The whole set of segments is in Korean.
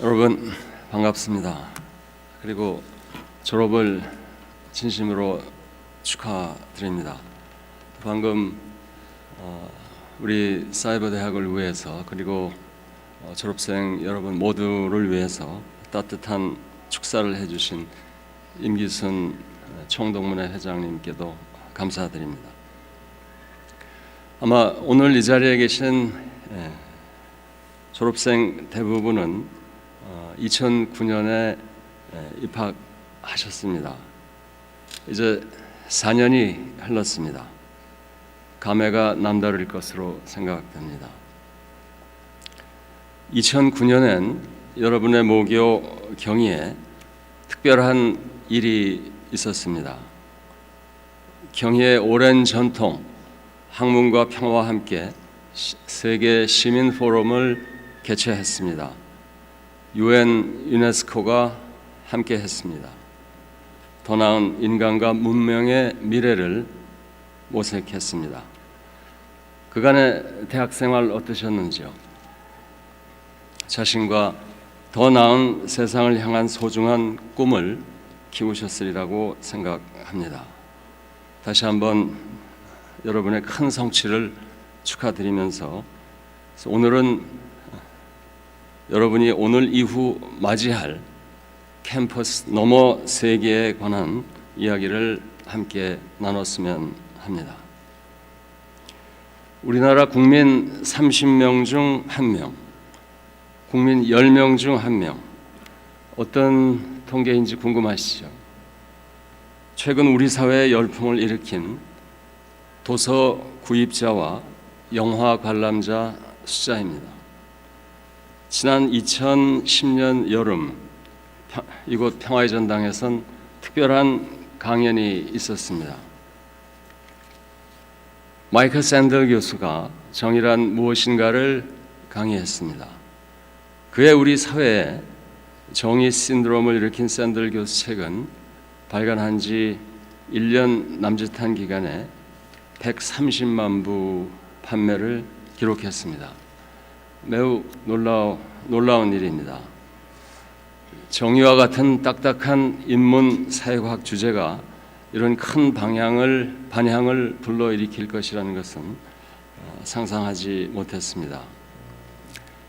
여러분 반갑습니다. 그리고 졸업을 진심으로 축하드립니다. 방금 어, 우리 사이버 대학을 위해서 그리고 어, 졸업생 여러분 모두를 위해서 따뜻한 축사를 해주신 임기순 총동문회 회장님께도 감사드립니다. 아마 오늘 이 자리에 계신 예, 졸업생 대부분은 2009년에 입학하셨습니다. 이제 4년이 흘렀습니다. 감회가 남다를 것으로 생각됩니다. 2009년엔 여러분의 모교 경위에 특별한 일이 있었습니다. 경희의 오랜 전통, 학문과 평화와 함께 시- 세계 시민 포럼을 개최했습니다. 유엔 유네스코가 함께 했습니다. 더 나은 인간과 문명의 미래를 모색했습니다. 그간의 대학 생활 어떠셨는지요? 자신과 더 나은 세상을 향한 소중한 꿈을 키우셨으리라고 생각합니다. 다시 한번 여러분의 큰 성취를 축하드리면서 오늘은 여러분이 오늘 이후 맞이할 캠퍼스 너머 세계에 관한 이야기를 함께 나눴으면 합니다. 우리나라 국민 30명 중 1명, 국민 10명 중 1명, 어떤 통계인지 궁금하시죠? 최근 우리 사회에 열풍을 일으킨 도서 구입자와 영화 관람자 숫자입니다. 지난 2010년 여름 평- 이곳 평화의 전당에선 특별한 강연이 있었습니다. 마이클 샌들 교수가 정의란 무엇인가를 강의했습니다. 그의 우리 사회에 정의 신드롬을 일으킨 샌들 교수 책은 발간한 지 1년 남짓한 기간에 130만 부 판매를 기록했습니다. 매우 놀라워, 놀라운 일입니다. 정의와 같은 딱딱한 인문 사회과학 주제가 이런 큰 방향을 반향을 불러일으킬 것이라는 것은 어, 상상하지 못했습니다.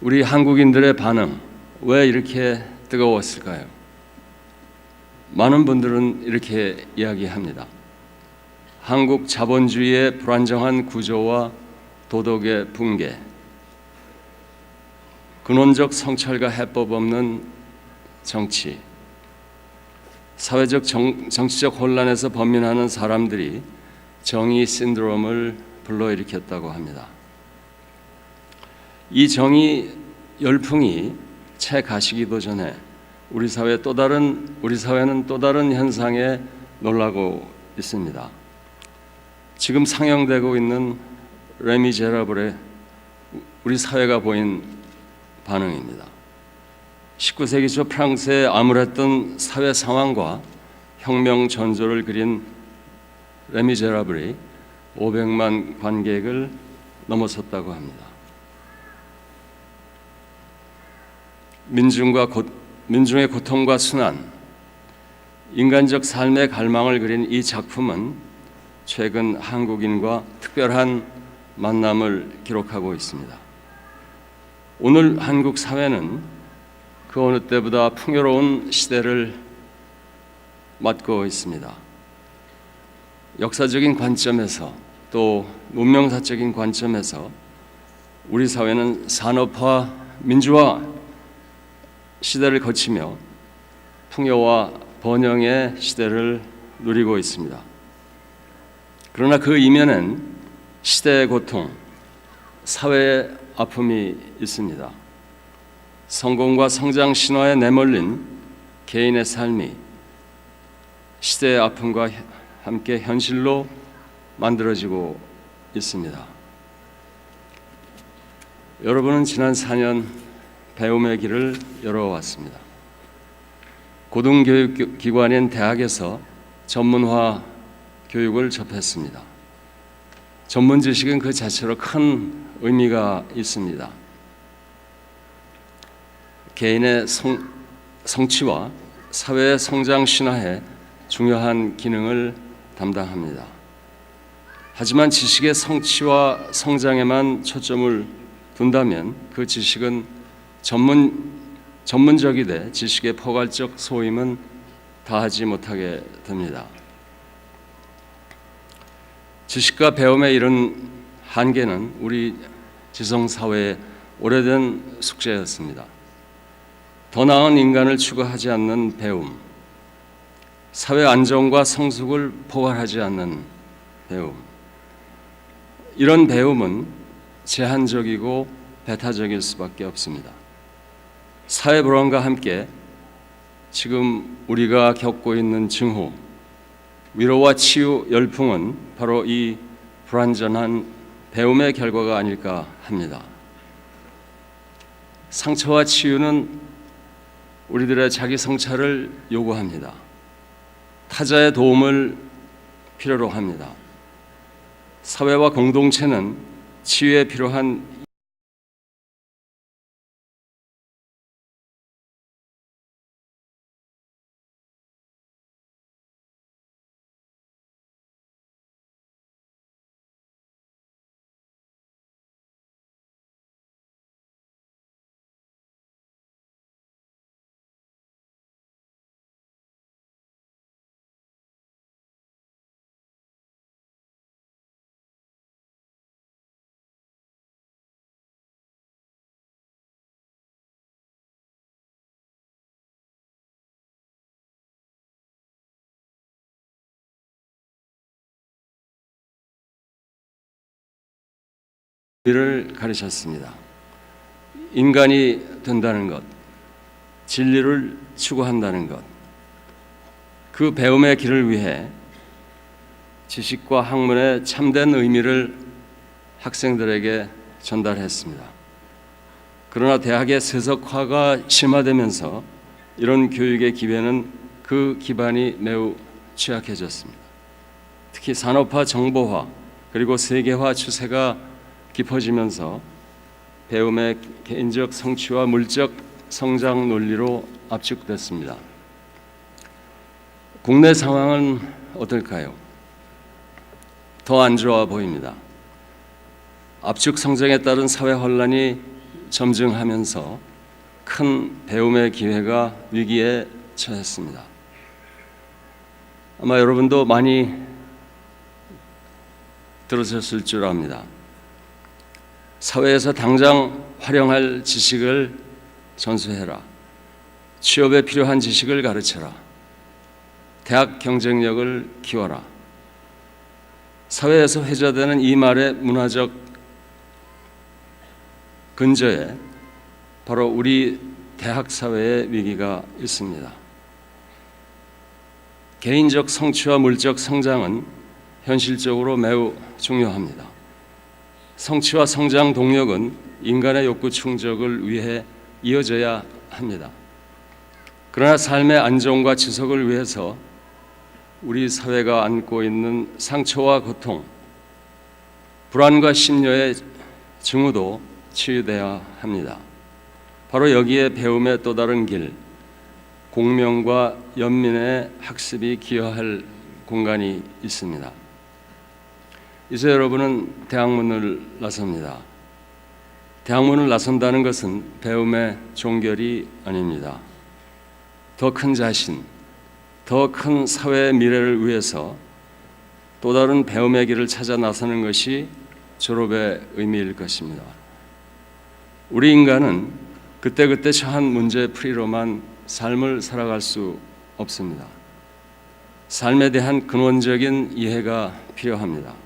우리 한국인들의 반응 왜 이렇게 뜨거웠을까요? 많은 분들은 이렇게 이야기합니다. 한국 자본주의의 불안정한 구조와 도덕의 붕괴, 근원적 성찰과 해법 없는 정치, 사회적 정, 정치적 혼란에서 범민하는 사람들이 정의 신드롬을 불러일으켰다고 합니다. 이 정의 열풍이 채 가시기도 전에 우리 사회 또 다른 우리 사회는 또 다른 현상에 놀라고 있습니다. 지금 상영되고 있는 레미제라블의 우리 사회가 보인 반응입니다. 19세기 초 프랑스의 암울했던 사회 상황과 혁명 전조를 그린 레미제라블이 500만 관객을 넘어섰다고 합니다. 민중과 고, 민중의 고통과 순환, 인간적 삶의 갈망을 그린 이 작품은 최근 한국인과 특별한 만남을 기록하고 있습니다. 오늘 한국 사회는 그 어느 때보다 풍요로운 시대를 맞고 있습니다. 역사적인 관점에서 또 문명사적인 관점에서 우리 사회는 산업화, 민주화 시대를 거치며 풍요와 번영의 시대를 누리고 있습니다. 그러나 그 이면엔 시대의 고통, 사회의 아픔이 있습니다. 성공과 성장 신화에 내몰린 개인의 삶이 시대의 아픔과 함께 현실로 만들어지고 있습니다. 여러분은 지난 4년 배움의 길을 열어왔습니다. 고등교육기관인 대학에서 전문화 교육을 접했습니다. 전문 지식은 그 자체로 큰 의미가 있습니다. 개인의 성, 성취와 사회의 성장 신화에 중요한 기능을 담당합니다. 하지만 지식의 성취와 성장에만 초점을 둔다면 그 지식은 전문 전문적이 돼 지식의 포괄적 소임은 다하지 못하게 됩니다. 지식과 배움의 이런 한계는 우리 지성 사회의 오래된 숙제였습니다. 더 나은 인간을 추구하지 않는 배움, 사회 안정과 성숙을 포괄하지 않는 배움. 이런 배움은 제한적이고 배타적일 수밖에 없습니다. 사회 불안과 함께 지금 우리가 겪고 있는 증후, 위로와 치유 열풍은 바로 이 불완전한 배움의 결과가 아닐까 합니다. 상처와 치유는 우리들의 자기 성찰을 요구합니다. 타자의 도움을 필요로 합니다. 사회와 공동체는 치유에 필요한 길을 가르쳤습니다. 인간이 된다는 것, 진리를 추구한다는 것, 그 배움의 길을 위해 지식과 학문의 참된 의미를 학생들에게 전달했습니다. 그러나 대학의 세속화가 심화되면서 이런 교육의 기회는 그 기반이 매우 취약해졌습니다. 특히 산업화, 정보화, 그리고 세계화 추세가 깊어지면서 배움의 개인적 성취와 물적 성장 논리로 압축됐습니다. 국내 상황은 어떨까요? 더 안 좋아 보입니다. 압축 성장에 따른 사회 혼란이 점증하면서 큰 배움의 기회가 위기에 처했습니다. 아마 여러분도 많이 들으셨을 줄 압니다. 사회에서 당장 활용할 지식을 전수해라. 취업에 필요한 지식을 가르쳐라. 대학 경쟁력을 키워라. 사회에서 회자되는 이 말의 문화적 근저에 바로 우리 대학 사회의 위기가 있습니다. 개인적 성취와 물적 성장은 현실적으로 매우 중요합니다. 성취와 성장 동력은 인간의 욕구 충족을 위해 이어져야 합니다. 그러나 삶의 안정과 지속을 위해서 우리 사회가 안고 있는 상처와 고통, 불안과 심려의 증오도 치유돼야 합니다. 바로 여기에 배움의 또 다른 길, 공명과 연민의 학습이 기여할 공간이 있습니다. 이제 여러분은 대학문을 나섭니다. 대학문을 나선다는 것은 배움의 종결이 아닙니다. 더 큰 자신, 더 큰 사회의 미래를 위해서 또 다른 배움의 길을 찾아 나서는 것이 졸업의 의미일 것입니다. 우리 인간은 그때그때 처한 문제 풀이로만 삶을 살아갈 수 없습니다. 삶에 대한 근원적인 이해가 필요합니다.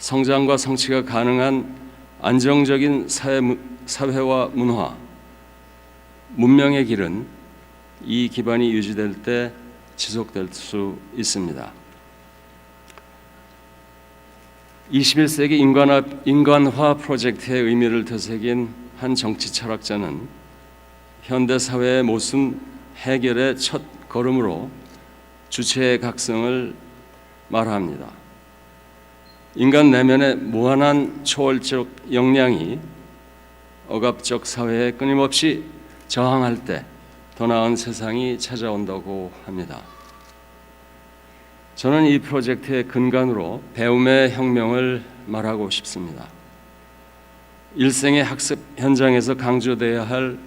성장과 성취가 가능한 안정적인 사회, 사회와 문화, 문명의 길은 이 기반이 유지될 때 지속될 수 있습니다. 21세기 인간화, 인간화 프로젝트의 의미를 되새긴 한 정치 철학자는 현대 사회의 모순 해결의 첫 걸음으로 주체의 각성을 말합니다. 인간 내면의 무한한 초월적 역량이 억압적 사회에 끊임없이 저항할 때 더 나은 세상이 찾아온다고 합니다. 저는 이 프로젝트의 근간으로 배움의 혁명을 말하고 싶습니다. 일생의 학습 현장에서 강조돼야 할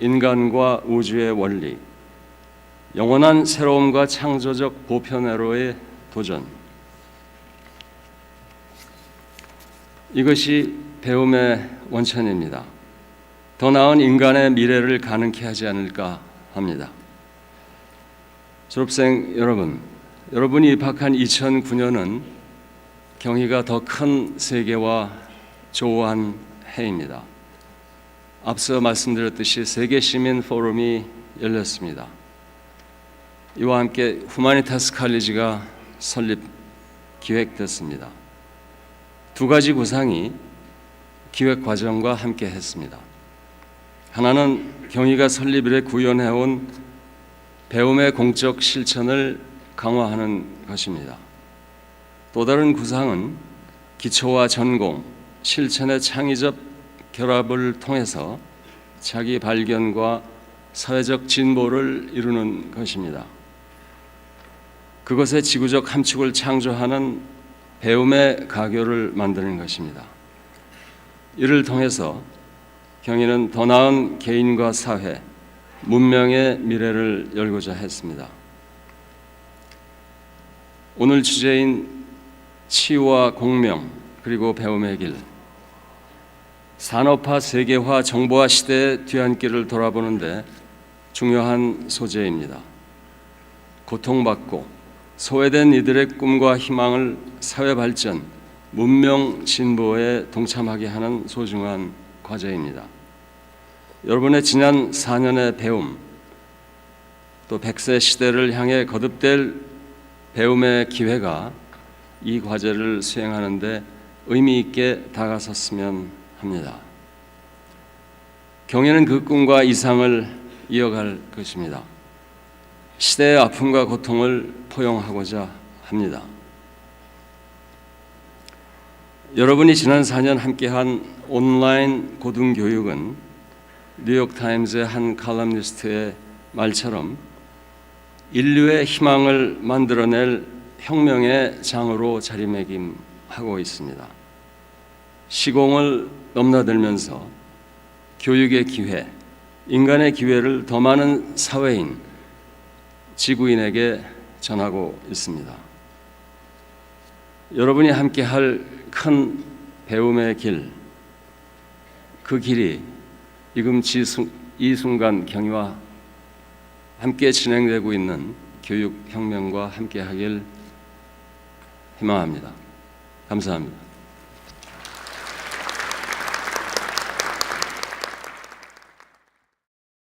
인간과 우주의 원리, 영원한 새로움과 창조적 보편화로의 도전. 이것이 배움의 원천입니다. 더 나은 인간의 미래를 가능케 하지 않을까 합니다. 졸업생 여러분, 여러분이 입학한 2009년은 경희가 더 큰 세계와 조우한 해입니다. 앞서 말씀드렸듯이 세계 시민 포럼이 열렸습니다. 이와 함께 후마니타스 칼리지가 설립 기획됐습니다. 두 가지 구상이 기획 과정과 함께 했습니다. 하나는 경희가 설립 이래 구현해온 배움의 공적 실천을 강화하는 것입니다. 또 다른 구상은 기초와 전공, 실천의 창의적 결합을 통해서 자기 발견과 사회적 진보를 이루는 것입니다. 그것의 지구적 함축을 창조하는 배움의 가교를 만드는 것입니다. 이를 통해서 경희는 더 나은 개인과 사회, 문명의 미래를 열고자 했습니다. 오늘 주제인 치유와 공명 그리고 배움의 길 산업화, 세계화, 정보화 시대의 뒤안길을 돌아보는데 중요한 소재입니다. 고통받고 소외된 이들의 꿈과 희망을 사회 발전, 문명 진보에 동참하게 하는 소중한 과제입니다. 여러분의 지난 4년의 배움, 또 100세 시대를 향해 거듭될 배움의 기회가 이 과제를 수행하는데 의미 있게 다가섰으면 합니다. 경애는 그 꿈과 이상을 이어갈 것입니다. 시대의 아픔과 고통을 포용하고자 합니다. 여러분이 지난 4년 함께한 온라인 고등교육은 뉴욕타임즈의 한 칼럼니스트의 말처럼 인류의 희망을 만들어낼 혁명의 장으로 자리매김하고 있습니다. 시공을 넘나들면서 교육의 기회, 인간의 기회를 더 많은 사회인, 지구인에게 전하고 있습니다. 여러분이 함께 할 큰 배움의 길, 그 길이 지금 이 순간 경위와 함께 진행되고 있는 교육 혁명과 함께 하길 희망합니다. 감사합니다.